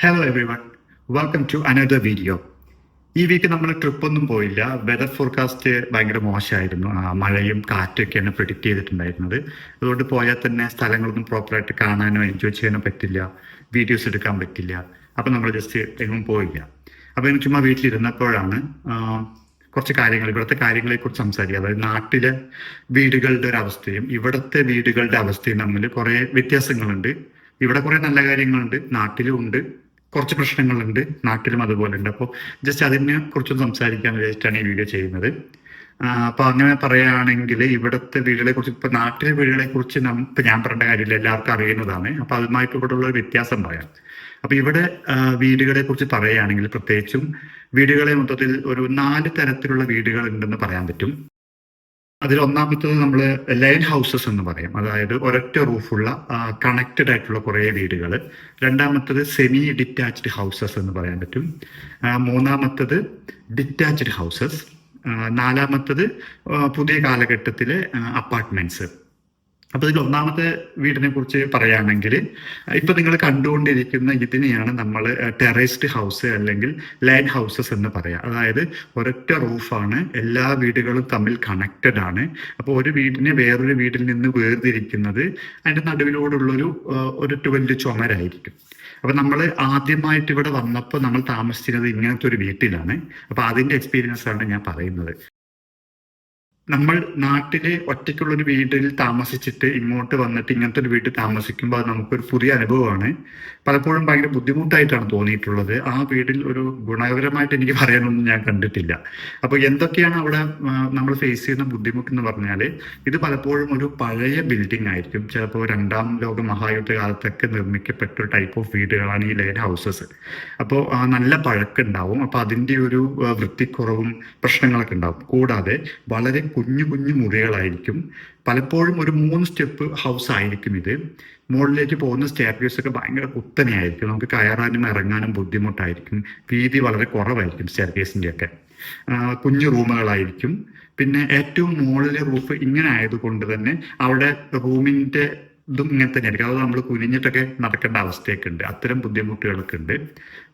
Hello everyone welcome to another video ഈ week നമ്മൾ trip ഒന്നും പോയില്ല. വെതർ ഫോർകാസ്റ്റ് ഭയങ്കര മോശമായിരുന്നു. മഴയും കാറ്റൊക്കെയാണ് പ്രിഡിക്റ്റ് ചെയ്തിട്ടുണ്ടായിരുന്നത്. അതുകൊണ്ട് പോയാൽ തന്നെ സ്ഥലങ്ങളൊന്നും പ്രോപ്പറായിട്ട് കാണാനോ എൻജോയ് ചെയ്യാനോ പറ്റില്ല. വീഡിയോസ് എടുക്കാൻ പറ്റില്ല. അപ്പം നമ്മൾ ജസ്റ്റ് എങ്ങും പോയില്ല. അപ്പം എനിക്ക് ചുമ്മാ വീട്ടിലിരുന്നപ്പോഴാണ് കുറച്ച് കാര്യങ്ങൾ ഇവിടുത്തെ കാര്യങ്ങളെ കുറിച്ച് സംസാരിക്കുക. അതായത് നാട്ടിലെ വീടുകളുടെ ഒരു അവസ്ഥയും ഇവിടുത്തെ വീടുകളുടെ അവസ്ഥയും തമ്മിൽ കുറേ വ്യത്യാസങ്ങളുണ്ട്. ഇവിടെ കുറെ നല്ല കാര്യങ്ങളുണ്ട് നാട്ടിലും ഉണ്ട്. കുറച്ച് പ്രശ്നങ്ങളുണ്ട്. നാട്ടിലും അതുപോലെ ഉണ്ട് അപ്പോൾ ജസ്റ്റ് അതിനെ കുറിച്ചൊന്ന് സംസാരിക്കാൻ വിചാരിച്ചിട്ടാണ് ഈ വീഡിയോ ചെയ്യുന്നത്. അപ്പൊ അങ്ങനെ പറയുകയാണെങ്കിൽ ഇവിടുത്തെ വീടുകളെ കുറിച്ച് ഇപ്പൊ നാട്ടിലെ വീടുകളെ കുറിച്ച് ഇപ്പൊ ഞാൻ പറയേണ്ട കാര്യമില്ല. എല്ലാവർക്കും അറിയുന്നതാണ്. അപ്പൊ അതുമായിട്ട് ഇവിടെ ഉള്ള ഒരു വ്യത്യാസം പറയാം. അപ്പൊ ഇവിടെ വീടുകളെ കുറിച്ച് പറയുകയാണെങ്കിൽ പ്രത്യേകിച്ചും വീടുകളെ മൊത്തത്തിൽ ഒരു നാല് തരത്തിലുള്ള വീടുകൾ ഉണ്ടെന്ന് പറയാൻ പറ്റും. അതിൽ ഒന്നാമത്തത് നമ്മൾ ലൈൻ ഹൗസസ് എന്ന് പറയും. അതായത് ഒരൊറ്റ റൂഫുള്ള കണക്റ്റഡ് ആയിട്ടുള്ള കുറേ വീടുകൾ രണ്ടാമത്തത് സെമി ഡിറ്റാച്ച്ഡ് ഹൗസസ് എന്ന് പറയാൻ പറ്റും. മൂന്നാമത്തത് ഡിറ്റാച്ച്ഡ് ഹൗസസ് നാലാമത്തത് പുതിയ കാലഘട്ടത്തിലെ അപ്പാർട്ട്മെന്റ്സ് അപ്പൊ ഇതിൽ ഒന്നാമത്തെ വീടിനെ കുറിച്ച് പറയുകയാണെങ്കിൽ ഇപ്പൊ നിങ്ങൾ കണ്ടുകൊണ്ടിരിക്കുന്ന ഇതിനെയാണ് നമ്മൾ ടെറേസ്ഡ് ഹൗസ് അല്ലെങ്കിൽ ലാൻഡ് ഹൗസസ് എന്ന് പറയാം. അതായത് ഒരൊറ്റ റൂഫാണ് എല്ലാ വീടുകളും തമ്മിൽ കണക്റ്റഡ് ആണ്. അപ്പോൾ ഒരു വീടിനെ വേറൊരു വീട്ടിൽ നിന്ന് വേർതിരിക്കുന്നത് അതിന്റെ നടുവിലൂടെയുള്ളൊരു ഒരു ട്വൽഡ് ചുമരായിരിക്കും. അപ്പൊ നമ്മൾ ആദ്യമായിട്ട് ഇവിടെ വന്നപ്പോൾ നമ്മൾ താമസിച്ചിരുന്നത് ഇങ്ങനത്തെ ഒരു വീട്ടിലാണ്. അപ്പൊ അതിന്റെ എക്സ്പീരിയൻസ് ആണ് ഞാൻ പറയുന്നത്. നമ്മൾ നാട്ടിലെ ഒറ്റയ്ക്കുള്ള ഒരു വീട്ടിൽ താമസിച്ചിട്ട് ഇങ്ങോട്ട് വന്നിട്ട് ഇങ്ങനത്തെ ഒരു വീട്ടിൽ താമസിക്കുമ്പോൾ അത് നമുക്കൊരു പുതിയ അനുഭവമാണ്. പലപ്പോഴും ഭയങ്കര ബുദ്ധിമുട്ടായിട്ടാണ് തോന്നിയിട്ടുള്ളത്. ആ വീട്ടിൽ ഒരു ഗുണകരമായിട്ട് എനിക്ക് പറയാനൊന്നും ഞാൻ കണ്ടിട്ടില്ല. അപ്പോൾ എന്തൊക്കെയാണ് അവിടെ നമ്മൾ ഫേസ് ചെയ്യുന്ന ബുദ്ധിമുട്ട് എന്ന് പറഞ്ഞാൽ ഇത് പലപ്പോഴും ഒരു പഴയ ബിൽഡിംഗ് ആയിരിക്കും. ചിലപ്പോൾ രണ്ടാം ലോക മഹായുദ്ധ കാലത്തൊക്കെ നിർമ്മിക്കപ്പെട്ട ഒരു ടൈപ്പ് ഓഫ് വീടുകളാണ് ഈ ലൈൻ ഹൗസസ് അപ്പോൾ നല്ല പഴക്കുണ്ടാവും അപ്പോൾ അതിന്റെ ഒരു വൃത്തിക്കുറവും പ്രശ്നങ്ങളൊക്കെ ഉണ്ടാവും. കൂടാതെ വളരെ കുഞ്ഞു കുഞ്ഞു മുറികളായിരിക്കും. പലപ്പോഴും ഒരു മൂന്ന് സ്റ്റെപ്പ് ഹൗസ് ആയിരിക്കും ഇത്. മുകളിലേക്ക് പോകുന്ന സ്റ്റെയർകേസ് ഒക്കെ ഭയങ്കര കുത്തനെയായിരിക്കും. നമുക്ക് കയറാനും ഇറങ്ങാനും ബുദ്ധിമുട്ടായിരിക്കും. വീതി വളരെ കുറവായിരിക്കും സ്റ്റെയർകേസിന്റെ ഒക്കെ. കുഞ്ഞു റൂമുകളായിരിക്കും. പിന്നെ ഏറ്റവും മുകളിലെ റൂഫ് ഇങ്ങനെ ആയതുകൊണ്ട് തന്നെ അവിടെ റൂമിന്റെ ഇതും ഇങ്ങനെ തന്നെയാണ് കാരണം നമ്മൾ കുനിഞ്ഞിട്ടൊക്കെ നടക്കേണ്ട അവസ്ഥയൊക്കെ ഉണ്ട്. അത്തരം ബുദ്ധിമുട്ടുകളൊക്കെ ഉണ്ട്.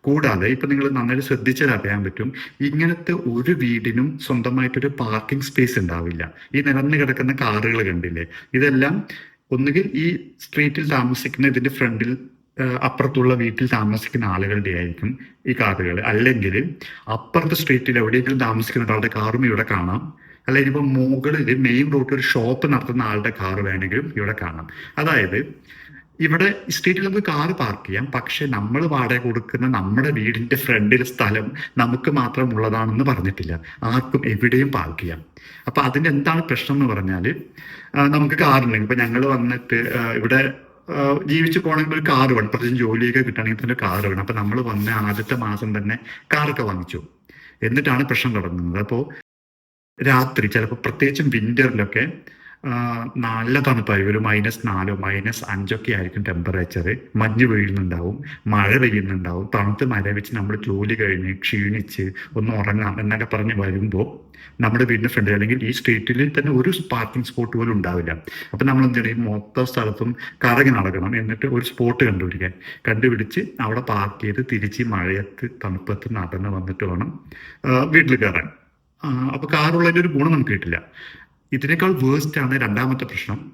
കൂടാതെ ഇപ്പൊ നിങ്ങൾ നന്നായിട്ട് ശ്രദ്ധിച്ചാൽ അറിയാൻ പറ്റും. ഇങ്ങനത്തെ ഒരു വീടിനും സ്വന്തമായിട്ടൊരു പാർക്കിംഗ് സ്പേസ് ഉണ്ടാവില്ല. ഈ നിരന്ന് കിടക്കുന്ന കാറുകൾ കണ്ടില്ലേ? ഇതെല്ലാം ഒന്നുകിൽ ഈ സ്ട്രീറ്റിൽ താമസിക്കുന്ന ഇതിന്റെ ഫ്രണ്ടിൽ അപ്പുറത്തുള്ള വീട്ടിൽ താമസിക്കുന്ന ആളുകളുടെ ആയിരിക്കും ഈ കാറുകൾ അല്ലെങ്കിൽ അപ്പുറത്തെ സ്ട്രീറ്റിൽ എവിടെയെങ്കിലും താമസിക്കുന്ന ഒരാളുടെ കാറും ഇവിടെ കാണാം. അല്ലെങ്കിൽ ഇപ്പം മുകളിൽ മെയിൻ റോഡിൽ ഒരു ഷോപ്പ് നടത്തുന്ന ആളുടെ കാർ വേണമെങ്കിലും ഇവിടെ കാണാം. അതായത് ഇവിടെ സ്ട്രീറ്റിൽ നമുക്ക് കാറ് പാർക്ക് ചെയ്യാം പക്ഷെ നമ്മൾ വാടക കൊടുക്കുന്ന നമ്മുടെ വീടിന്റെ ഫ്രണ്ടിൽ സ്ഥലം നമുക്ക് മാത്രം ഉള്ളതാണെന്ന് പറഞ്ഞിട്ടില്ല. ആർക്കും എവിടെയും പാർക്ക് ചെയ്യാം. അപ്പൊ അതിന്റെ എന്താണ് പ്രശ്നം എന്ന് പറഞ്ഞാൽ നമുക്ക് കാറുണ്ടെങ്കിൽ ഇപ്പൊ ഞങ്ങൾ വന്നിട്ട് ഇവിടെ ജീവിച്ചു പോകണമെങ്കിൽ ഒരു കാറ് വേണം. പ്രത്യേകിച്ച് ജോലിയൊക്കെ കിട്ടണമെങ്കിൽ തന്നെ കാറ് വേണം. അപ്പൊ നമ്മൾ വന്ന ആദ്യത്തെ മാസം തന്നെ കാറൊക്കെ വാങ്ങിച്ചു. എന്നിട്ടാണ് പ്രശ്നം തുടങ്ങുന്നത്. അപ്പോൾ രാത്രി ചിലപ്പോൾ പ്രത്യേകിച്ചും വിന്ററിലൊക്കെ നല്ല തണുപ്പായിരിക്കും ഒരു മൈനസ് നാലോ മൈനസ് അഞ്ചൊക്കെ ആയിരിക്കും ടെമ്പറേച്ചർ മഞ്ഞ് വീഴുന്നുണ്ടാവും മഴ പെയ്യുന്നുണ്ടാവും. തണുത്ത് മഴ വെച്ച് നമ്മൾ ജോലി കഴിഞ്ഞ് ക്ഷീണിച്ച് ഒന്ന് ഉറങ്ങാം എന്നൊക്കെ പറഞ്ഞ് വരുമ്പോൾ നമ്മുടെ വീടിന്റെ ഫ്രണ്ട് അല്ലെങ്കിൽ ഈ സ്ട്രീറ്റിൽ തന്നെ ഒരു പാർക്കിംഗ് സ്പോട്ട് പോലും ഉണ്ടാവില്ല. അപ്പൊ നമ്മൾ എന്ത് ചെയ്യും മൊത്തം സ്ഥലത്തും കറങ്ങി നടക്കണം. എന്നിട്ട് ഒരു സ്പോട്ട് കണ്ടുപിടിക്കാൻ. കണ്ടുപിടിച്ച് അവിടെ പാർക്ക് ചെയ്ത് തിരിച്ച് മഴയത്ത് തണുപ്പത്ത് നടന്ന് വന്നിട്ട് വേണം വീട്ടിൽ കയറാൻ. അപ്പൊ കാറുള്ളതിന്റെ ഒരു ഗുണം നമുക്ക് കിട്ടില്ല. ഇതിനേക്കാൾ വേസ്റ്റ് ആണ് രണ്ടാമത്തെ പ്രശ്നം.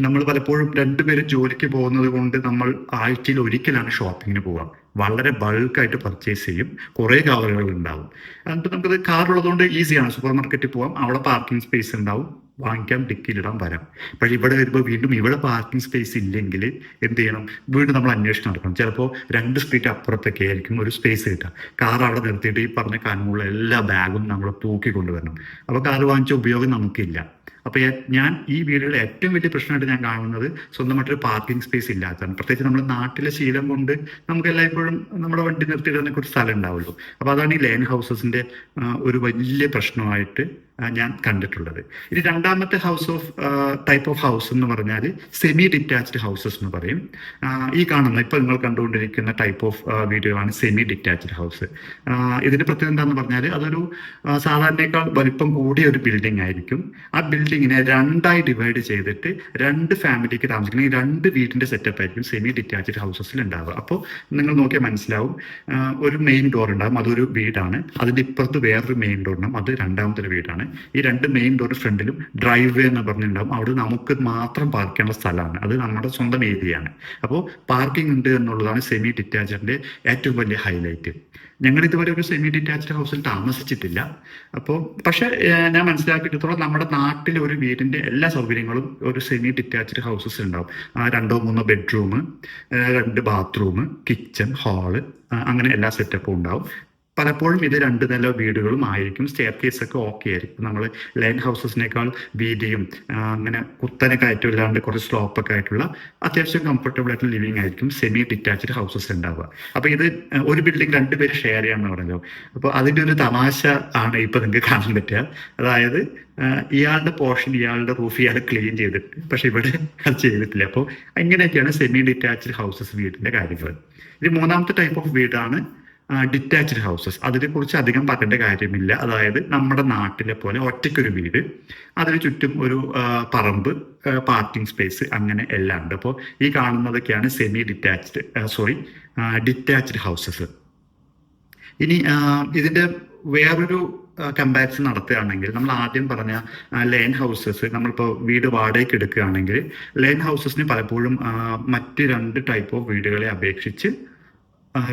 നമ്മൾ പലപ്പോഴും രണ്ടുപേരും ജോലിക്ക് പോകുന്നത് കൊണ്ട് നമ്മൾ ആഴ്ചയിൽ ഒരിക്കലാണ് ഷോപ്പിങ്ങിന് പോവാം വളരെ ബൾക്കായിട്ട് പർച്ചേസ് ചെയ്യും. കുറേ കാറുകൾ ഉണ്ടാവും. എന്നിട്ട് നമുക്കത് കാറുള്ളതുകൊണ്ട് ഈസിയാണ് സൂപ്പർ മാർക്കറ്റിൽ പോവാം. അവിടെ പാർക്കിംഗ് സ്പേസ് ഉണ്ടാവും. വാങ്ങിക്കാം ഡിക്കിയിലിടാൻ വരാം. പക്ഷെ ഇവിടെ വരുമ്പോൾ വീണ്ടും ഇവിടെ പാർക്കിംഗ് സ്പേസ് ഇല്ലെങ്കിൽ എന്ത് ചെയ്യണം? വീണ്ടും നമ്മൾ അന്വേഷണം നടക്കണം. ചിലപ്പോൾ രണ്ട് സ്ട്രീറ്റ് അപ്പുറത്തൊക്കെ ആയിരിക്കും ഒരു സ്പേസ് കിട്ടുക. കാർ അവിടെ നിർത്തിയിട്ട് ഈ പറഞ്ഞ കാനുള്ള എല്ലാ ബാഗും നമ്മൾ തൂക്കി കൊണ്ടുവരണം. അപ്പോൾ കാർ വാങ്ങിച്ച ഉപയോഗം നമുക്കില്ല. അപ്പൊ ഞാൻ- ഈ വീടുകളിൽ ഏറ്റവും വലിയ പ്രശ്നമായിട്ട് ഞാൻ കാണുന്നത് സ്വന്തമായിട്ടൊരു പാർക്കിംഗ് സ്പേസ് ഇല്ലാത്തതാണ്. പ്രത്യേകിച്ച് നമ്മുടെ നാട്ടിലെ ശീലം കൊണ്ട് നമുക്ക് എല്ലായ്പ്പോഴും നമ്മുടെ വണ്ടി നിർത്തിയിടുന്ന കുറച്ച് സ്ഥലം ഉണ്ടാവുള്ളൂ. അപ്പൊ അതാണ് ഈ ലൈൻ ഹൗസസിന്റെ ഒരു വലിയ പ്രശ്നമായിട്ട് ഞാൻ കണ്ടിട്ടുള്ളത്. ഇനി രണ്ടാമത്തെ house of type of house എന്ന് പറഞ്ഞാൽ സെമി ഡിറ്റാച്ച്ഡ് ഹൗസസ് എന്ന് പറയും. ഈ കാണുന്ന ഇപ്പൊ നിങ്ങൾ കണ്ടുകൊണ്ടിരിക്കുന്ന ടൈപ്പ് ഓഫ് വീഡിയോ ആണ് സെമി ഡിറ്റാച്ച്ഡ് ഹൗസ് ഇതിന്റെ പ്രത്യേകത എന്താന്ന് പറഞ്ഞാൽ അതൊരു സാധാരണക്കാൾ വലിപ്പം കൂടിയ ഒരു ബിൽഡിംഗ് ആയിരിക്കും. ആ ബിൽഡിങ്ങിനെ രണ്ടായി ഡിവൈഡ് ചെയ്തിട്ട് രണ്ട് ഫാമിലിക്ക് താമസിക്കുന്ന രണ്ട് വീടിന്റെ സെറ്റപ്പ് ആയിരിക്കും സെമി ഡിറ്റാച്ച്ഡ് ഹൗസസിൽ ഉണ്ടാവുക. അപ്പോൾ നിങ്ങൾ നോക്കിയാൽ മനസ്സിലാവും ഒരു മെയിൻ ഡോർ ഉണ്ടാകും അതൊരു വീടാണ്. അതിന്റെ ഇപ്പുറത്ത് വേറൊരു മെയിൻ ഡോർ ഉണ്ടാകും അത് രണ്ടാമത്തെ വീടാണ്. ഈ രണ്ട് മെയിൻ ഡോർ ഫ്രണ്ടിലും ഡ്രൈവ് വേ എന്ന് പറഞ്ഞിട്ടുണ്ടാവും. അവിടെ നമുക്ക് മാത്രം പാർക്ക് ചെയ്യാനുള്ള സ്ഥലമാണ്. അത് നമ്മുടെ സ്വന്തം ഏരിയയാണ് അപ്പോൾ പാർക്കിംഗ് ഉണ്ട് എന്നുള്ളതാണ് സെമി ഡിറ്റാച്ചറിന്റെ ഏറ്റവും വലിയ ഹൈലൈറ്റ് ഞങ്ങൾ ഇതുവരെ ഒരു സെമി ഡിറ്റാച്ച്ഡ് ഹൗസിൽ താമസിച്ചിട്ടില്ല. അപ്പോൾ പക്ഷേ ഞാൻ മനസ്സിലാക്കിയിടത്തോളം നമ്മുടെ നാട്ടിൽ ഒരു വീടിന്റെ എല്ലാ സൗകര്യങ്ങളും ഒരു സെമി ഡിറ്റാച്ച്ഡ് ഹൗസസ് ഉണ്ടാവും ആ, രണ്ടോ മൂന്നോ ബെഡ്റൂം രണ്ട് ബാത്റൂം കിച്ചൺ ഹാൾ അങ്ങനെ എല്ലാ സെറ്റപ്പും ഉണ്ടാവും. പലപ്പോഴും ഇത് രണ്ട് നില വീടുകളും ആയിരിക്കും. സ്റ്റെയർ കേസ് ഒക്കെ ഓക്കെ ആയിരിക്കും. നമ്മൾ ലൈൻ ഹൗസസിനേക്കാൾ വീതിയും അങ്ങനെ കുത്തനെ കയറ്റം ഇല്ലാണ്ട് കുറച്ച് സ്ലോപ്പ് ഒക്കെ ആയിട്ടുള്ള അത്യാവശ്യം കംഫർട്ടബിൾ ആയിട്ടുള്ള ലിവിങ് ആയിരിക്കും. സെമി ഡിറ്റാച്ച്ഡ് ഹൗസസ് ഉണ്ടാവുക. അപ്പൊ ഇത് ഒരു ബിൽഡിംഗ് രണ്ടുപേര് ഷെയർ ചെയ്യാന്ന് പറഞ്ഞല്ലോ അപ്പൊ അതിന്റെ ഒരു തമാശ ആണ് ഇപ്പൊ നിങ്ങൾക്ക് കാണാൻ പറ്റുക. അതായത് ഇയാളുടെ പോർഷൻ ഇയാളുടെ റൂഫ് ഇയാൾ ക്ലീൻ ചെയ്തിട്ട് പക്ഷെ ഇവിടെ അത് ചെയ്തിട്ടില്ല. അപ്പോൾ ഇങ്ങനെയൊക്കെയാണ് സെമി ഡിറ്റാച്ച്ഡ് ഹൗസസ് വീടിന്റെ കാര്യങ്ങൾ. ഇത് മൂന്നാമത്തെ ടൈപ്പ് ഓഫ് വീടാണ് ഡിറ്റാച്ച്ഡ് ഹൗസസ് അതിനെ കുറിച്ച് അധികം പറയേണ്ട കാര്യമില്ല. അതായത് നമ്മുടെ നാട്ടിലെ പോലെ ഒറ്റയ്ക്കൊരു വീട് അതിന് ചുറ്റും ഒരു പറമ്പ് പാർക്കിംഗ് സ്പേസ് അങ്ങനെ എല്ലാം ഉണ്ട്. അപ്പോൾ ഈ കാണുന്നതൊക്കെയാണ് semi detached sorry detached houses ഇനി ഇതിന്റെ വേറൊരു കമ്പാരിസൺ നടത്തുകയാണെങ്കിൽ നമ്മൾ ആദ്യം പറഞ്ഞ ലെയിൻ ഹൗസസ് നമ്മളിപ്പോൾ വീട് വാടകയ്ക്ക് എടുക്കുകയാണെങ്കിൽ ലെയിൻ ഹൗസസിന് പലപ്പോഴും മറ്റ് രണ്ട് ടൈപ്പ് ഓഫ് വീടുകളെ അപേക്ഷിച്ച്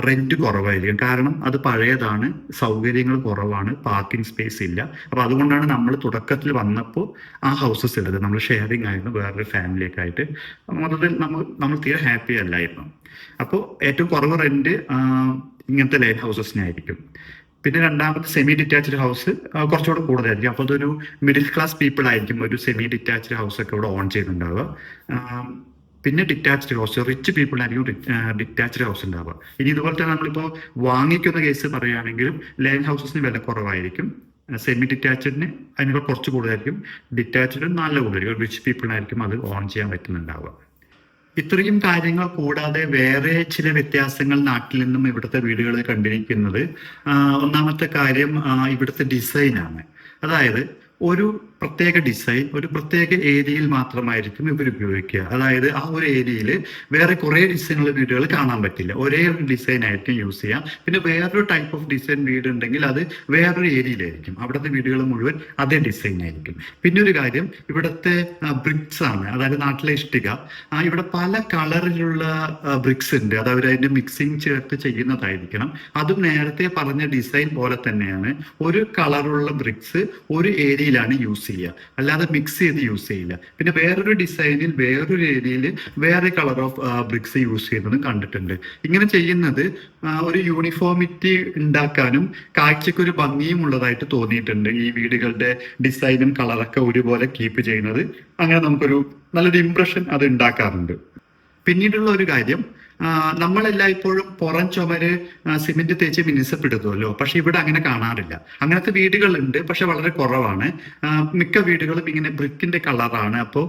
റെന്റ് കുറവായിരിക്കും. കാരണം അത് പഴയതാണ് സൗകര്യങ്ങൾ കുറവാണ് പാർക്കിംഗ് സ്പേസ് ഇല്ല. അപ്പൊ അതുകൊണ്ടാണ് നമ്മൾ തുടക്കത്തിൽ വന്നപ്പോൾ ആ ഹൗസസ് എടുത്തത് നമ്മൾ ഷെയറിംഗ് ആയിരുന്നു വേറൊരു ഫാമിലിയൊക്കെ ആയിട്ട്. മൊത്തത്തിൽ നമ്മൾ നമ്മൾ തീരെ ഹാപ്പി അല്ലായിരുന്നു. അപ്പോൾ ഏറ്റവും കുറവ് റെന്റ് ഇങ്ങനത്തെ ലൈൻ ഹൗസസിനായിരിക്കും പിന്നെ രണ്ടാമത് സെമി ഡിറ്റാച്ച്ഡ് ഹൗസ് കുറച്ചുകൂടെ കൂടുതലായിരിക്കും. അപ്പോൾ അതൊരു മിഡിൽ ക്ലാസ് പീപ്പിൾ ആയിരിക്കും ഒരു സെമി ഡിറ്റാച്ച്ഡ് ഹൗസ് ഒക്കെ ഇവിടെ ഓൺ ചെയ്യുന്നുണ്ടാവുക. പിന്നെ ഡിറ്റാച്ച്ഡ് ഹൗസ് റിച്ച് പീപ്പിൾ ആയിരിക്കും ഡിറ്റാച്ച്ഡ് ഹൗസ് ഉണ്ടാവുക ഇനി ഇതുപോലെ തന്നെ നമ്മളിപ്പോൾ വാങ്ങിക്കുന്ന കേസ് പറയുകയാണെങ്കിലും ലാൻഡ് ഹൗസസിന് വില കുറവായിരിക്കും. സെമി ഡിറ്റാച്ച്ഡിന് അതിനേക്കാൾ കുറച്ച് കൂടുതലായിരിക്കും. ഡിറ്റാച്ച്ഡ് നല്ല കൂടുതലായിരിക്കും. റിച്ച് പീപ്പിളിനായിരിക്കും അത് ഓൺ ചെയ്യാൻ പറ്റുന്നുണ്ടാവുക. ഇത്രയും കാര്യങ്ങൾ കൂടാതെ വേറെ ചില വ്യത്യാസങ്ങൾ നാട്ടിൽ നിന്നും ഇവിടുത്തെ വീടുകളിൽ കണ്ടിരിക്കുന്നത് ഒന്നാമത്തെ കാര്യം ഇവിടുത്തെ ഡിസൈനാണ് അതായത് ഒരു പ്രത്യേക ഡിസൈൻ ഒരു പ്രത്യേക ഏരിയയിൽ മാത്രമായിരിക്കും ഇവർ ഉപയോഗിക്കുക. അതായത് ആ ഒരു ഏരിയയിൽ വേറെ കുറെ ഡിസൈനുള്ള വീടുകൾ കാണാൻ പറ്റില്ല. ഒരേ ഒരു ഡിസൈൻ ആയിരിക്കും യൂസ് ചെയ്യാം. പിന്നെ വേറൊരു ടൈപ്പ് ഓഫ് ഡിസൈൻ വീട് ഉണ്ടെങ്കിൽ അത് വേറൊരു ഏരിയയിലായിരിക്കും. അവിടുത്തെ വീടുകൾ മുഴുവൻ അതേ ഡിസൈൻ ആയിരിക്കും. പിന്നെ ഒരു കാര്യം ഇവിടുത്തെ ബ്രിക്സ് ആണ്. അതായത് നാട്ടിലെ ഇഷ്ടിക. ഇവിടെ പല കളറിലുള്ള ബ്രിക്സ് ഉണ്ട്. അത് അവരതിന്റെ മിക്സിങ് ചേർത്ത് ചെയ്യുന്നതായിരിക്കണം. അതും നേരത്തെ പറഞ്ഞ ഡിസൈൻ പോലെ തന്നെയാണ്. ഒരു കളറുള്ള ബ്രിക്സ് ഒരു ഏരിയയിലാണ് യൂസ് ചെയ്യുക അല്ലാതെ മിക്സ് ചെയ്ത് യൂസ് ചെയ്യില്ല. പിന്നെ വേറൊരു ഡിസൈനിൽ വേറൊരു രീതിയിൽ വേറെ കളർ ഓഫ് ബ്രിക്സ് യൂസ് ചെയ്യുന്നതും കണ്ടിട്ടുണ്ട്. ഇങ്ങനെ ചെയ്യുന്നത് ഒരു യൂണിഫോമിറ്റി ഉണ്ടാക്കാനും കാഴ്ചയ്ക്ക് ഒരു ഭംഗിയും ഉള്ളതായിട്ട് തോന്നിയിട്ടുണ്ട്. ഈ വീടുകളുടെ ഡിസൈനും കളറൊക്കെ ഒരുപോലെ കീപ്പ് ചെയ്യുന്നത്. അങ്ങനെ നമുക്കൊരു നല്ലൊരു ഇംപ്രഷൻ അത് ഉണ്ടാക്കാറുണ്ട്. പിന്നീടുള്ള ഒരു കാര്യം നമ്മളെല്ലായ്പ്പോഴും പുറം ചുമര് സിമെന്റ് തേച്ച് മിനുസപ്പെടുത്തുമല്ലോ പക്ഷെ ഇവിടെ അങ്ങനെ കാണാറില്ല. അങ്ങനത്തെ വീടുകളുണ്ട് പക്ഷെ വളരെ കുറവാണ്. മിക്ക വീടുകളും ഇങ്ങനെ ബ്രിക്കിന്റെ കളറാണ് അപ്പോൾ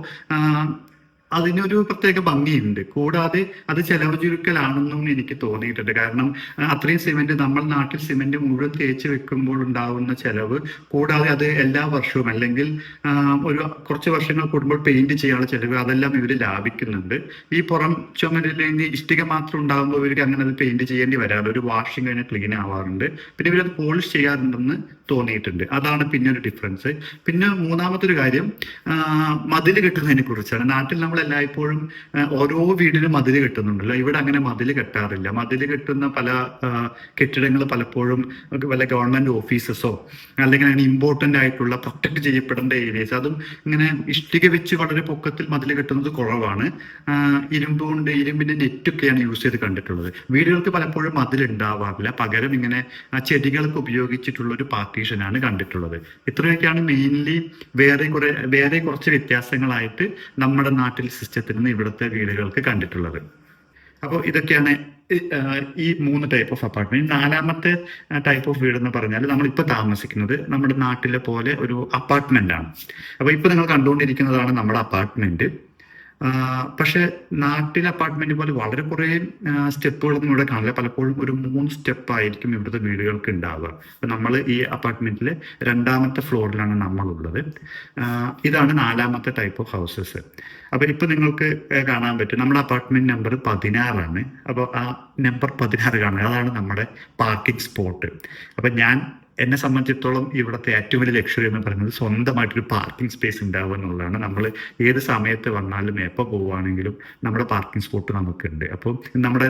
അതിനൊരു പ്രത്യേക ഭംഗിയുണ്ട്. കൂടാതെ അത് ചെലവ് ചുരുക്കലാണെന്നും എനിക്ക് തോന്നിയിട്ടുണ്ട്. കാരണം അത്രയും സിമെന്റ് നമ്മൾ നാട്ടിൽ സിമെന്റ് മുഴുവൻ തേച്ച് വെക്കുമ്പോൾ ഉണ്ടാവുന്ന ചെലവ് കൂടാതെ അത് എല്ലാ വർഷവും അല്ലെങ്കിൽ ഒരു കുറച്ച് വർഷങ്ങൾ കൂടുമ്പോൾ പെയിന്റ് ചെയ്യാനുള്ള ചെലവ് അതെല്ലാം ഇവർ ലാഭിക്കുന്നുണ്ട്. ഈ പുറം ചുമരിൽ ഇഷ്ടിക മാത്രം ഉണ്ടാകുമ്പോൾ ഇവർക്ക് അങ്ങനെ അത് പെയിന്റ് ചെയ്യേണ്ടി വരാറുണ്ട് ഒരു വാഷിംഗ് കഴിഞ്ഞ് ക്ലീൻ ആവാറുണ്ട്. പിന്നെ ഇവരത് പോളിഷ് ചെയ്യാറുണ്ടെന്ന് തോന്നിയിട്ടുണ്ട്. അതാണ് പിന്നെ ഒരു ഡിഫറൻസ് പിന്നെ മൂന്നാമത്തെ ഒരു കാര്യം മതിൽ കെട്ടുന്നതിനെ കുറിച്ചാണ്. നാട്ടിൽ നമ്മൾ എല്ലായ്പ്പോഴും ഓരോ വീടിനും മതിൽ കെട്ടുന്നുണ്ടല്ലോ. ഇവിടെ അങ്ങനെ മതിൽ കെട്ടാറില്ല. മതിൽ കെട്ടുന്ന പല കെട്ടിടങ്ങൾ പലപ്പോഴും വല്ല ഗവൺമെന്റ് ഓഫീസസോ അല്ലെങ്കിൽ അങ്ങനെ ഇമ്പോർട്ടന്റ് ആയിട്ടുള്ള പ്രൊട്ടക്ട് ചെയ്യപ്പെടേണ്ട ഏരിയസ് അതും ഇങ്ങനെ ഇഷ്ടിക വെച്ച് വളരെ പൊക്കത്തിൽ മതിൽ കെട്ടുന്നത് കുറവാണ്. ഇരുമ്പ് കൊണ്ട് ഇരുമ്പിന്റെ നെറ്റൊക്കെയാണ് യൂസ് ചെയ്ത് കണ്ടിട്ടുള്ളത്. വീടുകൾക്ക് പലപ്പോഴും മതിൽ ഉണ്ടാവാറില്ല. പകരം ഇങ്ങനെ ചെടികൾക്ക് ഉപയോഗിച്ചിട്ടുള്ള ഒരു പാർട്ടീഷനാണ് കണ്ടിട്ടുള്ളത്. ഇത്രയൊക്കെയാണ് മെയിൻലി വേറെ കുറെ വേറെ കുറച്ച് വ്യത്യാസങ്ങളായിട്ട് നമ്മുടെ നാട്ടിൽ സിസ്റ്റത്തിൽ നിന്ന് ഇവിടുത്തെ വീടുകൾക്ക് കണ്ടിട്ടുള്ളത്. അപ്പോൾ ഇതൊക്കെയാണ് ഈ- മൂന്ന് ടൈപ്പ് ഓഫ് അപ്പാർട്ട്മെന്റ് നാലാമത്തെ ടൈപ്പ് ഓഫ് വീട് എന്ന് പറഞ്ഞാൽ നമ്മളിപ്പോൾ താമസിക്കുന്നത് നമ്മുടെ നാട്ടിലെ പോലെ ഒരു അപ്പാർട്ട്മെന്റ് ആണ്. അപ്പൊ ഇപ്പൊ നിങ്ങൾ കണ്ടുകൊണ്ടിരിക്കുന്നതാണ് നമ്മുടെ അപ്പാർട്ട്മെന്റ് പക്ഷെ നാട്ടിലെ അപ്പാർട്ട്മെന്റ് പോലെ വളരെ കുറേ സ്റ്റെപ്പുകളൊന്നും ഇവിടെ കാണില്ല. പലപ്പോഴും ഒരു മൂന്ന് സ്റ്റെപ്പ് ആയിരിക്കും ഇവിടുത്തെ വീടുകൾക്ക് ഉണ്ടാവുക അപ്പൊ നമ്മൾ ഈ അപ്പാർട്ട്മെന്റിൽ രണ്ടാമത്തെ ഫ്ലോറിലാണ് നമ്മളുള്ളത്. ഇതാണ് നാലാമത്തെ ടൈപ്പ് ഓഫ് ഹൗസസ് അപ്പൊ ഇപ്പൊ നിങ്ങൾക്ക് കാണാൻ പറ്റും. നമ്മുടെ അപ്പാർട്ട്മെന്റ് നമ്പർ പതിനാറാണ്. അപ്പോൾ ആ നമ്പർ പതിനാറ് കാണുക. അതാണ് നമ്മുടെ പാർക്കിംഗ് സ്പോട്ട് അപ്പൊ ഞാൻ എന്നെ സംബന്ധിച്ചിടത്തോളം ഇവിടുത്തെ ഏറ്റവും വലിയ ലക്ഷ്യം എന്ന് പറയുന്നത് സ്വന്തമായിട്ടൊരു പാർക്കിംഗ് സ്പേസ് ഉണ്ടാവുക എന്നുള്ളതാണ്. നമ്മൾ ഏത് സമയത്ത് വന്നാലും എപ്പോൾ പോവുകയാണെങ്കിലും നമ്മുടെ പാർക്കിംഗ് സ്പോട്ട് നമുക്കുണ്ട്. അപ്പോൾ നമ്മുടെ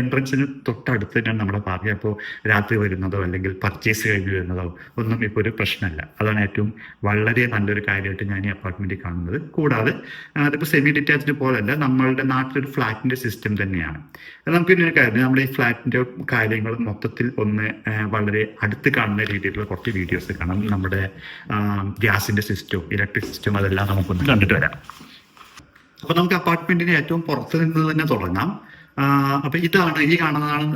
എൻട്രൻസിന് തൊട്ടടുത്ത് തന്നെയാണ് നമ്മുടെ പാർക്കിംഗ് അപ്പോൾ രാത്രി വരുന്നതോ അല്ലെങ്കിൽ പർച്ചേസ് കഴിഞ്ഞ് വരുന്നതോ ഒന്നും ഇപ്പോൾ ഒരു പ്രശ്നമല്ല. അതാണ് ഏറ്റവും വളരെ നല്ലൊരു കാര്യമായിട്ട് ഞാൻ ഈ അപ്പാർട്ട്മെന്റിൽ കാണുന്നത്. കൂടാതെ അതിപ്പോൾ സെമി ഡിറ്റാച്ച്ഡ് പോലല്ല നമ്മളുടെ നാട്ടിലൊരു ഫ്ലാറ്റിന്റെ സിസ്റ്റം തന്നെയാണ്. നമുക്ക് പിന്നെ കാര്യം നമ്മുടെ ഈ ഫ്ലാറ്റിന്റെ കാര്യങ്ങൾ മൊത്തത്തിൽ ഒന്ന് വളരെ അടുത്ത് കാണുന്ന രീതിയിലുള്ള കുറച്ച് വീഡിയോസ് കാണാം. നമ്മുടെ ഗ്യാസിന്റെ സിസ്റ്റവും ഇലക്ട്രിക് സിസ്റ്റം അതെല്ലാം നമുക്കൊന്ന് കണ്ടിട്ട് വരാം. അപ്പൊ നമുക്ക് അപ്പാർട്ട്മെന്റിന് ഏറ്റവും പുറത്ത് നിന്ന് തന്നെ തുടങ്ങാം. അപ്പൊ ഇതാണ് ഈ കാണുന്നതാണ്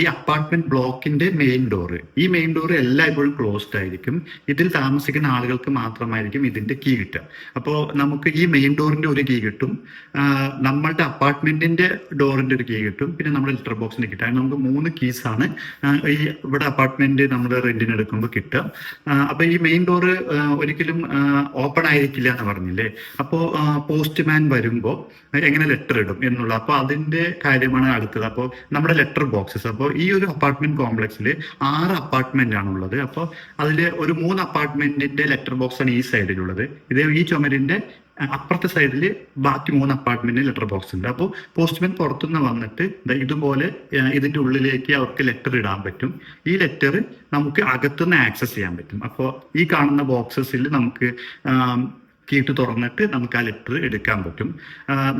ഈ അപ്പാർട്ട്മെന്റ് ബ്ലോക്കിന്റെ മെയിൻ ഡോറ് ഈ മെയിൻ ഡോർ എല്ലായ്പ്പോഴും ക്ലോസ്ഡ് ആയിരിക്കും. ഇതിൽ താമസിക്കുന്ന ആളുകൾക്ക് മാത്രമായിരിക്കും ഇതിന്റെ കീ കിട്ടുക. അപ്പോൾ നമുക്ക് ഈ മെയിൻ ഡോറിന്റെ ഒരു കീ കിട്ടും. നമ്മളുടെ അപ്പാർട്ട്മെന്റിന്റെ ഡോറിന്റെ ഒരു കീ കിട്ടും. പിന്നെ നമ്മുടെ ലെറ്റർ ബോക്സിന്റെ അങ്ങനെ നമുക്ക് മൂന്ന് കീസ് ആണ്. ഈ ഇവിടെ അപ്പാർട്ട്മെന്റ് നമ്മൾ റെന്റിന് എടുക്കുമ്പോൾ കിട്ടുക. അപ്പൊ ഈ മെയിൻ ഡോറ് ഒരിക്കലും ഓപ്പൺ ആയിരിക്കില്ല എന്ന് പറഞ്ഞില്ലേ? അപ്പോൾ പോസ്റ്റ്മാൻ വരുമ്പോൾ എങ്ങനെ ലെറ്റർ ഇടും എന്നുള്ള അപ്പൊ അതിന്റെ കാര്യമാണ് അടുത്തത്. അപ്പോൾ നമ്മുടെ ലെറ്റർ ബോക്സസ് അപ്പോൾ ഈ ഒരു അപ്പാർട്ട്മെന്റ് കോംപ്ലക്സിൽ ആറ് അപ്പാർട്ട്മെന്റ് ആണുള്ളത് അപ്പോൾ അതിൽ ഒരു മൂന്ന് അപ്പാർട്ട്മെന്റിന്റെ ലെറ്റർ ബോക്സ് ആണ് ഈ സൈഡിലുള്ളത് ഇതേ ഈ ചുമരിന്റെ അപ്പുറത്തെ സൈഡിൽ ബാക്കി മൂന്ന് അപ്പാർട്ട്മെന്റിന് ലെറ്റർ ബോക്സ് ഉണ്ട്. അപ്പോൾ പോസ്റ്റ്മാൻ പുറത്തുനിന്ന് വന്നിട്ട് ഇതുപോലെ ഇതിന്റെ ഉള്ളിലേക്ക് അവർക്ക് ലെറ്റർ ഇടാൻ പറ്റും. ഈ ലെറ്റർ നമുക്ക് അകത്തുനിന്ന് ആക്സസ് ചെയ്യാൻ പറ്റും. അപ്പോൾ ഈ കാണുന്ന ബോക്സസിൽ നമുക്ക് കീട്ട് തുറന്നിട്ട് നമുക്ക് ആ ലെറ്റർ എടുക്കാൻ പറ്റും.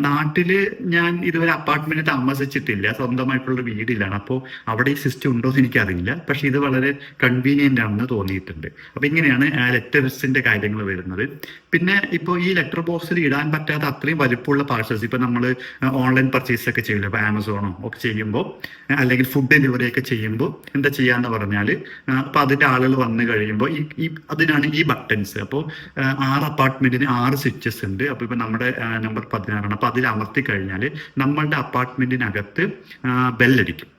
നാട്ടിൽ ഞാൻ ഇതുവരെ അപ്പാർട്ട്മെന്റ് താമസിച്ചിട്ടില്ല സ്വന്തമായിട്ടുള്ള വീടിലാണ്. അപ്പോൾ അവിടെ ഈ സിസ്റ്റം ഉണ്ടോ എന്ന് എനിക്കറിയില്ല. പക്ഷെ ഇത് വളരെ കൺവീനിയന്റ് ആണെന്ന് തോന്നിയിട്ടുണ്ട്. അപ്പൊ ഇങ്ങനെയാണ് ആ ലെറ്റേഴ്സിന്റെ കാര്യങ്ങൾ വരുന്നത്. പിന്നെ ഇപ്പോൾ ഈ ലെറ്റർ ബോക്സിൽ ഇടാൻ പറ്റാത്ത അത്രയും വലിപ്പമുള്ള പാർസൽസ് ഇപ്പൊ നമ്മൾ ഓൺലൈൻ പർച്ചേസ് ഒക്കെ ചെയ്യില്ല ഇപ്പൊ ആമസോണോ ഒക്കെ ചെയ്യുമ്പോൾ അല്ലെങ്കിൽ ഫുഡ് ഡെലിവറി ഒക്കെ ചെയ്യുമ്പോൾ എന്താ ചെയ്യാന്ന് പറഞ്ഞാൽ അപ്പൊ അതിന്റെ ആളുകൾ വന്നു കഴിയുമ്പോൾ ഈ അതിനാണ് ഈ ബട്ടൺസ് അപ്പോൾ ആറ് അപ്പാർട്ട്മെന്റിന് ആറ് സ്വിച്ചസ് ഉണ്ട്. അപ്പൊ ഇപ്പൊ നമ്മുടെ നമ്പർ പതിനാറാണ്. അപ്പൊ അതിൽ അമർത്തി കഴിഞ്ഞാൽ നമ്മളുടെ അപ്പാർട്ട്മെന്റിനകത്ത് ബെല്ലടിക്കും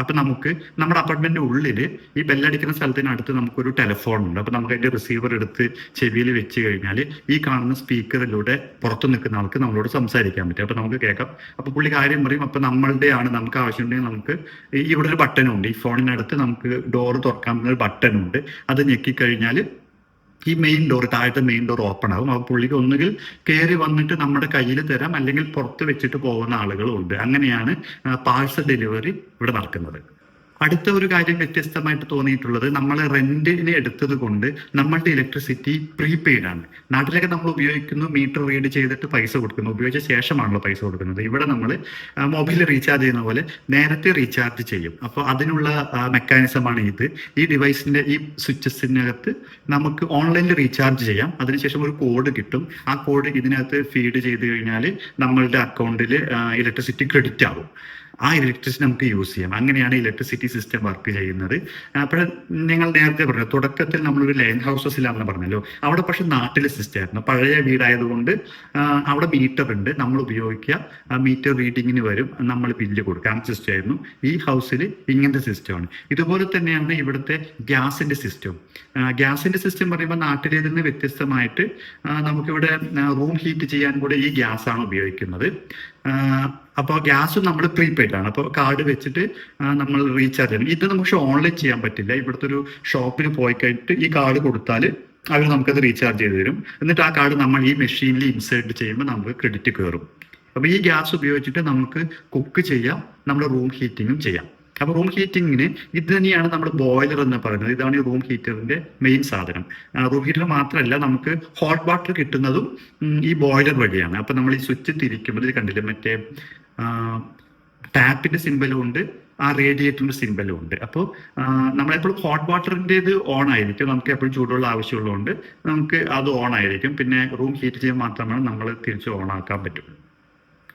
അപ്പൊ നമുക്ക് നമ്മുടെ അപ്പാർട്ട്മെന്റിന്റെ ഉള്ളിൽ ഈ ബെല്ലടിക്കുന്ന സ്ഥലത്തിനടുത്ത് നമുക്കൊരു ടെലിഫോൺ ഉണ്ട്. അപ്പൊ നമുക്ക് അതിന്റെ റിസീവർ എടുത്ത് ചെവിയിൽ വെച്ച് കഴിഞ്ഞാൽ ഈ കാണുന്ന സ്പീക്കറിലൂടെ പുറത്തു നിൽക്കുന്ന ആൾക്ക് നമ്മളോട് സംസാരിക്കാൻ പറ്റും. അപ്പൊ നമുക്ക് കേൾക്കാം. അപ്പൊ പുള്ളി കാര്യം പറയും. അപ്പൊ നമ്മളുടെ ആണ് നമുക്ക് ആവശ്യമുണ്ടെങ്കിൽ നമുക്ക് ഇവിടെ ഒരു ബട്ടനുണ്ട് ഈ ഫോണിനടുത്ത് നമുക്ക് ഡോർ തുറക്കാൻ ഒരു ബട്ടൺ ഉണ്ട്. അത് ഞെക്കിക്കഴിഞ്ഞാൽ ഈ മെയിൻ ഡോർ താഴത്തെ മെയിൻ ഡോർ ഓപ്പൺ ആകും അപ്പോൾ പുള്ളിക്ക് ഒന്നുകിൽ കയറി വന്നിട്ട് നമ്മുടെ കയ്യിൽ തരാം അല്ലെങ്കിൽ പുറത്ത് വെച്ചിട്ട് പോകുന്ന ആളുകളും ഉണ്ട്. അങ്ങനെയാണ് പാഴ്സൽ ഡെലിവറി ഇവിടെ നടക്കുന്നത്. അടുത്ത ഒരു കാര്യം വ്യത്യസ്തമായിട്ട് തോന്നിയിട്ടുള്ളത് നമ്മൾ റെന്റിന് എടുത്തത് കൊണ്ട് നമ്മളുടെ ഇലക്ട്രിസിറ്റി പ്രീപെയ്ഡ് ആണ്. നാട്ടിലൊക്കെ നമ്മൾ ഉപയോഗിക്കുന്നു മീറ്റർ റീഡ് ചെയ്തിട്ട് പൈസ കൊടുക്കുന്നു. ഉപയോഗിച്ച ശേഷമാണല്ലോ പൈസ കൊടുക്കുന്നത്. ഇവിടെ നമ്മൾ മൊബൈൽ റീചാർജ് ചെയ്യുന്ന പോലെ നേരത്തെ റീചാർജ് ചെയ്യും. അപ്പോൾ അതിനുള്ള മെക്കാനിസമാണ് ഇത്. ഈ ഡിവൈസിന്റെ ഈ സ്വിച്ചസിനകത്ത് നമുക്ക് ഓൺലൈനിൽ റീചാർജ് ചെയ്യാം. അതിനുശേഷം ഒരു കോഡ് കിട്ടും. ആ കോഡ് ഇതിനകത്ത് ഫീഡ് ചെയ്ത് കഴിഞ്ഞാൽ നമ്മളുടെ അക്കൗണ്ടിൽ ഇലക്ട്രിസിറ്റി ക്രെഡിറ്റ് ആവും. ആ ഇലക്ട്രിസിറ്റി നമുക്ക് യൂസ് ചെയ്യാം. അങ്ങനെയാണ് ഇലക്ട്രിസിറ്റി സിസ്റ്റം വർക്ക് ചെയ്യുന്നത്. അപ്പോൾ നിങ്ങൾ നേരത്തെ പറഞ്ഞു തുടക്കത്തിൽ നമ്മളൊരു ലൈൻ ഹൗസസിലാണെന്ന് പറഞ്ഞല്ലോ. അവിടെ പക്ഷെ നാട്ടിലെ സിസ്റ്റം ആയിരുന്നു. പഴയ വീടായതുകൊണ്ട് അവിടെ മീറ്റർ ഉണ്ട്. നമ്മൾ ഉപയോഗിക്കുക. മീറ്റർ റീഡിങ്ങിന് വരും. നമ്മൾ ബില്ല് കൊടുക്കുക. ആ സിസ്റ്റം ആയിരുന്നു. ഈ ഹൗസിൽ ഇങ്ങനത്തെ സിസ്റ്റമാണ് ഇതുപോലെ തന്നെയാണ് ഇവിടുത്തെ ഗ്യാസിന്റെ സിസ്റ്റം ഗ്യാസിന്റെ സിസ്റ്റം പറയുമ്പോൾ നാട്ടിലേതിൽ നിന്ന് വ്യത്യസ്തമായിട്ട് നമുക്കിവിടെ റൂം ഹീറ്റ് ചെയ്യാൻ കൂടെ ഈ ഗ്യാസാണ് ഉപയോഗിക്കുന്നത്. അപ്പോൾ ഗ്യാസ് നമ്മൾ പ്രീപെയ്ഡ് ആണ്. അപ്പോൾ കാർഡ് വെച്ചിട്ട് നമ്മൾ റീചാർജ് ചെയ്യണം. ഇത് നമുക്ക് ഓൺലൈൻ ചെയ്യാൻ പറ്റില്ല. ഇവിടുത്തെ ഒരു ഷോപ്പിൽ പോയി കഴിഞ്ഞിട്ട് ഈ കാർഡ് കൊടുത്താൽ അവർ നമുക്കത് റീചാർജ് ചെയ്ത് തരും. എന്നിട്ട് ആ കാർഡ് നമ്മൾ ഈ മെഷീനിൽ ഇൻസേർട്ട് ചെയ്യുമ്പോൾ നമുക്ക് ക്രെഡിറ്റ് കയറും അപ്പോൾ ഈ ഗ്യാസ് ഉപയോഗിച്ചിട്ട് നമുക്ക് കുക്ക് ചെയ്യാം. നമ്മുടെ റൂം ഹീറ്റിങ്ങും ചെയ്യാം. അപ്പൊ റൂം ഹീറ്റിങ്ങിന് ഇത് തന്നെയാണ് നമ്മൾ ബോയിലർ എന്ന് പറയുന്നത്. ഇതാണ് ഈ റൂം ഹീറ്ററിന്റെ മെയിൻ സാധനം. റൂം ഹീറ്റർ മാത്രമല്ല നമുക്ക് ഹോട്ട് വാട്ടർ കിട്ടുന്നതും ഈ ബോയിലർ വഴിയാണ്. അപ്പൊ നമ്മൾ ഈ സ്വിച്ച് തിരിക്കുമ്പോൾ ഇത് കണ്ടില്ലേ? മറ്റേ ടാപ്പിന്റെ സിമ്പലും ഉണ്ട് ആ റേഡിയേറ്ററിന്റെ സിമ്പലും ഉണ്ട്. അപ്പോൾ നമ്മളെപ്പോഴും ഹോട്ട് വാട്ടറിന്റെ ഇത് ഓൺ ആയിരിക്കും നമുക്ക് എപ്പോഴും ചൂടുള്ള ആവശ്യമുള്ളതുകൊണ്ട് നമുക്ക് അത് ഓൺ ആയിരിക്കും പിന്നെ റൂം ഹീറ്റ് ചെയ്യാൻ മാത്രമാണ് നമ്മൾ തിരിച്ച് ഓൺ ആക്കാൻ പറ്റും.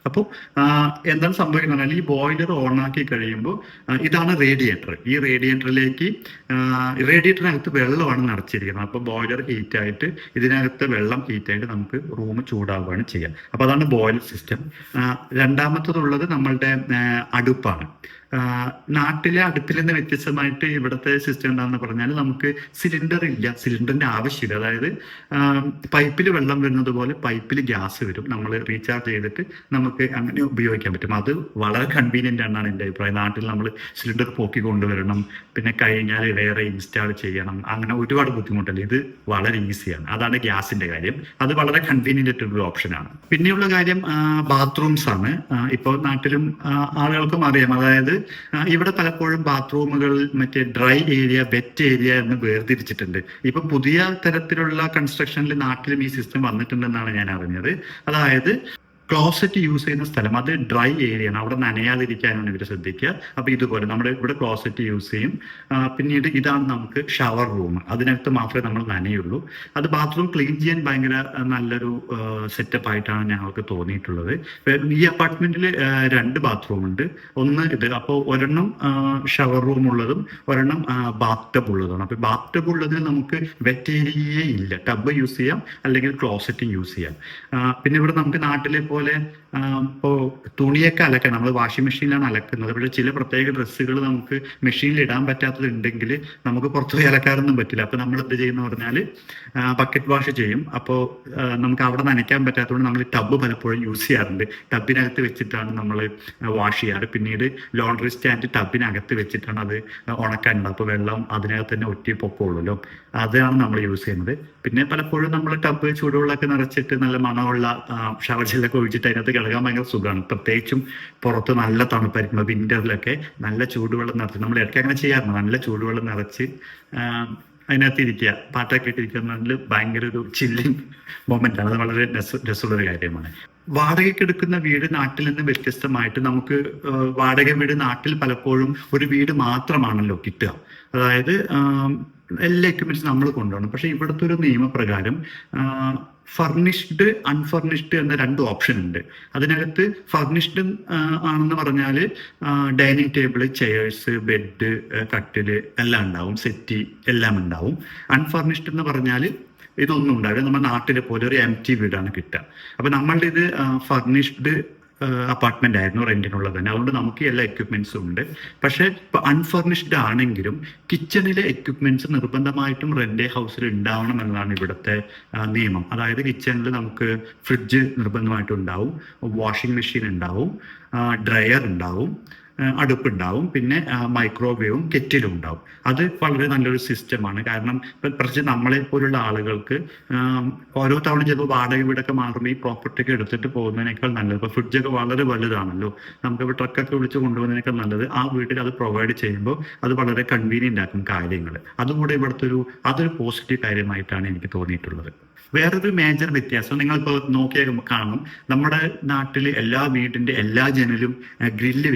അപ്പോൾ എന്താണ് സംഭവിക്കുന്നത് ഈ ബോയിലർ ഓൺ ആക്കി കഴിയുമ്പോൾ ഇതാണ് റേഡിയേറ്റർ ഈ റേഡിയേറ്ററിലേക്ക് റേഡിയേറ്ററിനകത്ത് വെള്ളമാണ് നിറച്ചിരിക്കുന്നത്. അപ്പോൾ ബോയിലർ ഹീറ്റ് ആയിട്ട് ഇതിനകത്ത് വെള്ളം ഹീറ്റ് ആയിട്ട് നമുക്ക് റൂം ചൂടാവുകയാണ് ചെയ്യുക. അപ്പോൾ അതാണ് ബോയിലർ സിസ്റ്റം രണ്ടാമത്തതുള്ളത് നമ്മളുടെ അടുപ്പാണ്. നാട്ടിലെ അടുപ്പിൽ നിന്ന് വ്യത്യസ്തമായിട്ട് ഇവിടുത്തെ സിസ്റ്റം എന്താണെന്ന് പറഞ്ഞാൽ നമുക്ക് സിലിണ്ടർ ഇല്ല. സിലിണ്ടറിന്റെ ആവശ്യമില്ല. അതായത് പൈപ്പിൽ വെള്ളം വരുന്നത് പോലെ പൈപ്പിൽ ഗ്യാസ് വരും. നമ്മൾ റീചാർജ് ചെയ്തിട്ട് നമുക്ക് അങ്ങനെ ഉപയോഗിക്കാൻ പറ്റും. അത് വളരെ കൺവീനിയന്റ് ആണെന്നാണ് എന്റെ അഭിപ്രായം. നാട്ടിൽ നമ്മൾ സിലിണ്ടർ പോക്കി കൊണ്ടുവരണം. പിന്നെ കഴിഞ്ഞാൽ വേറെ ഇൻസ്റ്റാൾ ചെയ്യണം. അങ്ങനെ ഒരുപാട് ബുദ്ധിമുട്ടല്ല? ഇത് വളരെ ഈസിയാണ് അതാണ് ഗ്യാസിന്റെ കാര്യം. അത് വളരെ കൺവീനിയന്റ് ആയിട്ടുള്ള ഓപ്ഷനാണ് പിന്നെയുള്ള കാര്യം ബാത്റൂംസ് ആണ്. ഇപ്പോൾ നാട്ടിലും ആളുകൾക്കും അറിയാം. അതായത് ഇവിടെ പലപ്പോഴും ബാത്റൂമുകൾ മറ്റേ ഡ്രൈ ഏരിയ വെറ്റ് ഏരിയ എന്ന് വേർതിരിച്ചിട്ടുണ്ട്. ഇപ്പൊ പുതിയ തരത്തിലുള്ള കൺസ്ട്രക്ഷനിൽ നാട്ടിലും ഈ സിസ്റ്റം വന്നിട്ടുണ്ടെന്നാണ് ഞാൻ അറിഞ്ഞത്. അതായത് ക്ലോസറ്റ് യൂസ് ചെയ്യുന്ന സ്ഥലം. അത് ഡ്രൈ ഏരിയ ആണ്. അവിടെ നനയാതിരിക്കാനാണ് ഇവർ ശ്രദ്ധിക്കുക. അപ്പൊ ഇതുപോലെ നമ്മൾ ഇവിടെ ക്ലോസറ്റ് യൂസ് ചെയ്യും. പിന്നീട് ഇതാണ് നമുക്ക് ഷവർ റൂം അതിനകത്ത് മാത്രമേ നമ്മൾ നനയുള്ളൂ. അത് ബാത്റൂം ക്ലീൻ ചെയ്യാൻ ഭയങ്കര നല്ലൊരു സെറ്റപ്പ് ആയിട്ടാണ് ഞങ്ങൾക്ക് തോന്നിയിട്ടുള്ളത്. ഈ അപ്പാർട്ട്മെന്റിൽ രണ്ട് ബാത്റൂം ഉണ്ട്. ഒന്ന് ഇത് അപ്പോൾ ഒരെണ്ണം ഷവർ റൂം ഉള്ളതും ഒരെണ്ണം ബാത്ത് ടബ് ഉള്ളതാണ് അപ്പൊ ബാത്ത് ടബ് ഉള്ളതിൽ നമുക്ക് വെറ്റ് ഏരിയയേ ഇല്ല. ടബ് യൂസ് ചെയ്യാം അല്ലെങ്കിൽ ക്ലോസറ്റ് യൂസ് ചെയ്യാം. പിന്നെ ഇവിടെ നമുക്ക് നാട്ടിലെ പോലെ ആ, ഇപ്പോ തുണിയൊക്കെ അലക്കണം. നമ്മൾ വാഷിംഗ് മെഷീനിലാണ് അലക്കുന്നത്. പക്ഷേ ചില പ്രത്യേക ഡ്രസ്സുകൾ നമുക്ക് മെഷീനിൽ ഇടാൻ പറ്റാത്തതുണ്ടെങ്കിൽ നമുക്ക് പുറത്ത് പോയി അലക്കാറൊന്നും പറ്റില്ല. അപ്പൊ നമ്മൾ എന്ത് ചെയ്യുന്ന പറഞ്ഞാൽ ബക്കറ്റ് വാഷ് ചെയ്യും. അപ്പോൾ നമുക്ക് അവിടെ നനയ്ക്കാൻ പറ്റാത്തതുകൊണ്ട് നമ്മൾ ടബ് പലപ്പോഴും യൂസ് ചെയ്യാറുണ്ട്. ടബിനകത്ത് വെച്ചിട്ടാണ് നമ്മൾ വാഷ് ചെയ്യാറ്. പിന്നീട് ലോണ്ടറി സ്റ്റാൻഡ് ടബിനകത്ത് വെച്ചിട്ടാണ് അത് ഉണക്കാനുണ്ട് അപ്പോൾ വെള്ളം അതിനകത്ത് തന്നെ ഒറ്റി പൊക്കോളൂല്ലോ അതാണ് നമ്മൾ യൂസ് ചെയ്യുന്നത്. പിന്നെ പലപ്പോഴും നമ്മൾ ടബ് ചൂടുവെള്ളമൊക്കെ നിറച്ചിട്ട് നല്ല മണമുള്ള ഷവർ ചെല്ലൊക്കെ ഒഴിച്ചിട്ട് അതിനകത്ത് കിടക്കാൻ ഭയങ്കര സുഖമാണ്. പ്രത്യേകിച്ചും പുറത്ത് നല്ല തണുപ്പായിരിക്കും വിന്ററിലൊക്കെ നല്ല ചൂടുവെള്ളം നിറച്ച് നമ്മൾ ഇടയ്ക്ക് അങ്ങനെ ചെയ്യാറുണ്ട്. നല്ല ചൂടുവെള്ളം നിറച്ച് അതിനകത്ത് ഇരിക്കുക. പാട്ടൊക്കെ ഇട്ടിരിക്കുന്നതിൽ ഭയങ്കര ഒരു ചില്ലിങ് മൊമെന്റ് ആണ്. അത് വളരെ രസ- രസമുള്ള ഒരു കാര്യമാണ്. വാടകയ്ക്ക് എടുക്കുന്ന വീട് നാട്ടിൽ നിന്ന് വ്യത്യസ്തമായിട്ട് നമുക്ക് വാടക വീട് നാട്ടിൽ പലപ്പോഴും ഒരു വീട് മാത്രമാണല്ലോ കിട്ടുക. അതായത് എല്ലാ എക്യുപ്മെന്റ്സും നമ്മൾ കൊണ്ടുപോകണം. പക്ഷെ ഇവിടുത്തെ ഒരു നിയമപ്രകാരം ഫർണിഷ്ഡ് അൺഫർണിഷ്ഡ് എന്ന രണ്ട് ഓപ്ഷൻ ഉണ്ട്. അതിനകത്ത് ഫർണിഷ്ഡ് ആണെന്ന് പറഞ്ഞാൽ ഡൈനിങ് ടേബിൾ ചെയേഴ്സ് ബെഡ് കട്ടിൽ എല്ലാം ഉണ്ടാവും സെറ്റി എല്ലാം ഉണ്ടാവും. അൺഫർണിഷ്ഡ് എന്ന് പറഞ്ഞാൽ ഇതൊന്നും ഉണ്ടാവില്ല. നമ്മുടെ നാട്ടിലെ പോലെ ഒരു എം ടി വീടാണ് കിട്ടുക. അപ്പൊ നമ്മളുടെ ഇത് ഫർണിഷ്ഡ് അപ്പാർട്ട്മെന്റ് ആയിരുന്നു റെന്റിനുള്ളത് തന്നെ. അതുകൊണ്ട് നമുക്ക് എല്ലാ എക്യുപ്മെന്റ്സും ഉണ്ട്. പക്ഷെ ഇപ്പൊ അൺഫർണിഷ്ഡ് ആണെങ്കിലും കിച്ചണിലെ എക്യുപ്മെന്റ്സ് നിർബന്ധമായിട്ടും റെന്റ് ഹൗസിൽ ഉണ്ടാവണം എന്നതാണ് ഇവിടുത്തെ നിയമം. അതായത് കിച്ചണിൽ നമുക്ക് ഫ്രിഡ്ജ് നിർബന്ധമായിട്ടും ഉണ്ടാവും വാഷിംഗ് മെഷീൻ ഉണ്ടാവും ഡ്രയർ ഉണ്ടാവും അടുപ്പുണ്ടാവും. പിന്നെ മൈക്രോവേവും കെറ്റിലും ഉണ്ടാവും. അത് വളരെ നല്ലൊരു സിസ്റ്റമാണ് കാരണം പ്രത്യേകിച്ച് നമ്മളെ പോലുള്ള ആളുകൾക്ക് ഓരോ തവണ ചിലപ്പോൾ വാടക വീടൊക്കെ മാറുമ്പോൾ ഈ പ്രോപ്പർട്ടി ഒക്കെ എടുത്തിട്ട് പോകുന്നതിനേക്കാൾ നല്ലത്. ഇപ്പൊ ഫ്രിഡ്ജൊക്കെ വളരെ വലുതാണല്ലോ. നമുക്ക് ഇപ്പൊ ട്രക്കൊക്കെ വിളിച്ച് കൊണ്ടുപോകുന്നതിനേക്കാൾ നല്ലത് ആ വീട്ടിൽ അത് പ്രൊവൈഡ് ചെയ്യുമ്പോൾ അത് വളരെ കൺവീനിയന്റ് ആക്കും കാര്യങ്ങൾ. അതുകൂടെ ഇവിടുത്തെ ഒരു അതൊരു പോസിറ്റീവ് കാര്യമായിട്ടാണ് എനിക്ക് തോന്നിയിട്ടുള്ളത്. വേറൊരു മേജർ വ്യത്യാസം നിങ്ങളിപ്പോൾ നോക്കിയാൽ കാണും. നമ്മുടെ നാട്ടിൽ എല്ലാ വീടിന്റെ എല്ലാ ജനലും ഗ്രില്ല്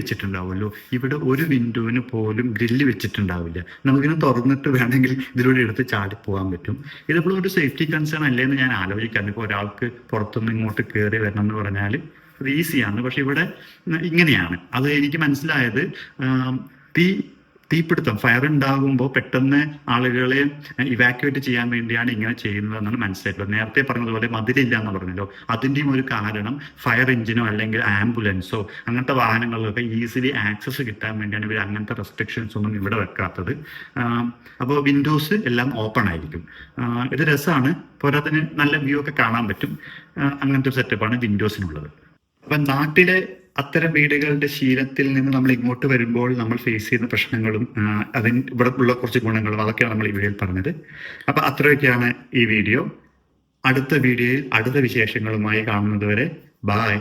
വെച്ചിട്ടുണ്ടാവുമല്ലോ ഇവിടെ ഒരു വിൻഡോവിന് പോലും ഗ്രില്ല് വെച്ചിട്ടുണ്ടാവില്ല. നമുക്കിങ്ങനെ തുറന്നിട്ട് വേണമെങ്കിൽ ഇതിലൂടെ എടുത്ത് ചാടി പോകാൻ പറ്റും. ഇതിപ്പോൾ ഒരു സേഫ്റ്റി കൺസേൺ അല്ലേ എന്ന് ഞാൻ ആലോചിക്കാറുണ്ട്. ഇപ്പോൾ ഒരാൾക്ക് പുറത്തുനിന്ന് ഇങ്ങോട്ട് കയറി വരണം എന്ന് പറഞ്ഞാൽ അത് ഈസിയാണ് പക്ഷെ ഇവിടെ ഇങ്ങനെയാണ്. അത് എനിക്ക് മനസ്സിലായത് പി തീപിടുത്തം ഫയർ ഉണ്ടാകുമ്പോൾ പെട്ടെന്ന് ആളുകളെ ഇവാക്യുവേറ്റ് ചെയ്യാൻ വേണ്ടിയാണ് ഇങ്ങനെ ചെയ്യുന്നത് എന്നാണ് മനസ്സിലായിട്ടുള്ളത്. നേരത്തെ പറഞ്ഞതുപോലെ മതിലില്ല എന്ന് പറഞ്ഞല്ലോ. അതിന്റെയും ഒരു കാരണം ഫയർ എഞ്ചിനോ അല്ലെങ്കിൽ ആംബുലൻസോ അങ്ങനത്തെ വാഹനങ്ങളിലൊക്കെ ഈസിലി ആക്സസ് കിട്ടാൻ വേണ്ടിയാണ് ഇവർ അങ്ങനത്തെ റെസ്ട്രിക്ഷൻസ് ഒന്നും ഇവിടെ വെക്കാത്തത്. അപ്പോൾ വിൻഡോസ് എല്ലാം ഓപ്പൺ ആയിരിക്കും. ഇത് രസമാണ് പോരാത്തിന് നല്ല വ്യൂ ഒക്കെ കാണാൻ പറ്റും. അങ്ങനത്തെ ഒരു സെറ്റപ്പാണ് വിൻഡോസിനുള്ളത് അപ്പൊ നാട്ടിലെ അത്തരം വീടുകളുടെ ശീലത്തിൽ നിന്ന് നമ്മൾ ഇങ്ങോട്ട് വരുമ്പോൾ നമ്മൾ ഫേസ് ചെയ്യുന്ന പ്രശ്നങ്ങളും അതിന് ഇവിടെ ഉള്ള കുറച്ച് ഗുണങ്ങളും അതൊക്കെയാണ് നമ്മൾ ഈ വീഡിയോയിൽ പറഞ്ഞത്. അപ്പൊ അത്രയൊക്കെയാണ് ഈ വീഡിയോ. അടുത്ത വീഡിയോയിൽ അടുത്ത വിശേഷങ്ങളുമായി കാണുന്നതുവരെ ബായ്